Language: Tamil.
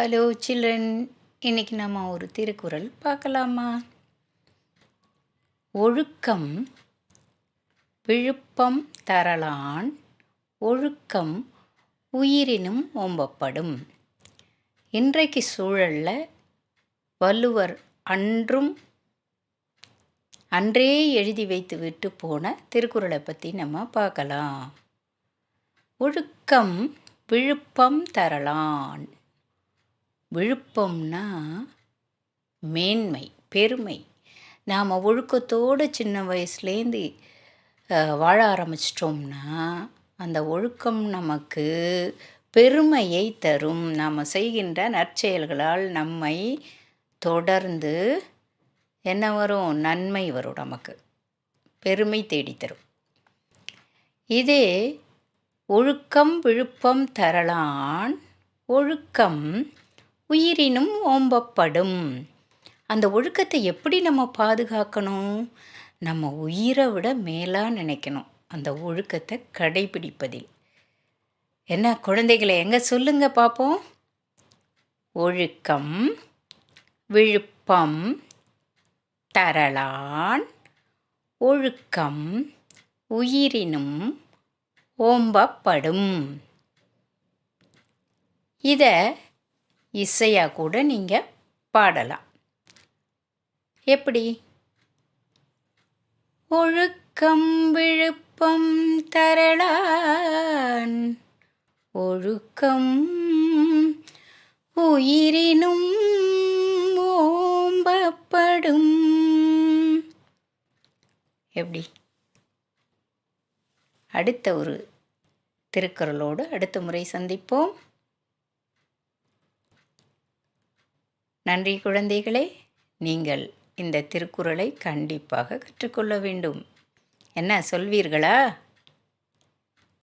ஹலோ சில்ட்ரன் இன்னைக்கு நம்ம ஒரு திருக்குறள் பார்க்கலாமா? ஒழுக்கம் விழுப்பம் தரலான் ஒழுக்கம் உயிரினும் ஓம்பப்படும். இன்றைக்கு சூழலில் வள்ளுவர் அன்றும் அன்றே எழுதி வைத்து விட்டு போன திருக்குறளை பற்றி நம்ம பார்க்கலாம். ஒழுக்கம் விழுப்பம் தரலான். விழுப்பம்னா மேன்மை பெருமை. நாம் ஒழுக்கத்தோடு சின்ன வயசுலேருந்து வாழ ஆரம்பிச்சிட்டோம்னா அந்த ஒழுக்கம் நமக்கு பெருமையை தரும். நாம் செய்கின்ற நற்செயல்களால் நம்மை தொடர்ந்து என்ன வரும்? நன்மை வரும் நமக்கு. பெருமை தேடித்தரும் இதே ஒழுக்கம் விழுப்பம் தரலான் ஒழுக்கம் உயிரினும் ஓம்பப்படும். அந்த ஒழுக்கத்தை எப்படி நம்ம பாதுகாக்கணும்? நம்ம உயிரை விட மேலாக நினைக்கணும். அந்த ஒழுக்கத்தை கடைபிடிப்பதில். என்ன குழந்தைகளை எங்கே சொல்லுங்க பார்ப்போம் ஒழுக்கம் விழுப்பம் தரலான். ஒழுக்கம் உயிரினும் ஓம்பப்படும். இதை இசையாக கூட நீங்கள் பாடலாம். எப்படி? ஒழுக்கம் விழுப்பம் தரலான். ஒழுக்கம் உயிரினும் ஓம்பப்படும். எப்படி? அடுத்த ஒரு திருக்குறளோடு அடுத்த முறை சந்திப்போம். நன்றி குழந்தைகளே. நீங்கள் இந்த திருக்குறளை கண்டிப்பாக கற்றுக்கொள்ள வேண்டும். என்ன சொல்வீர்களா?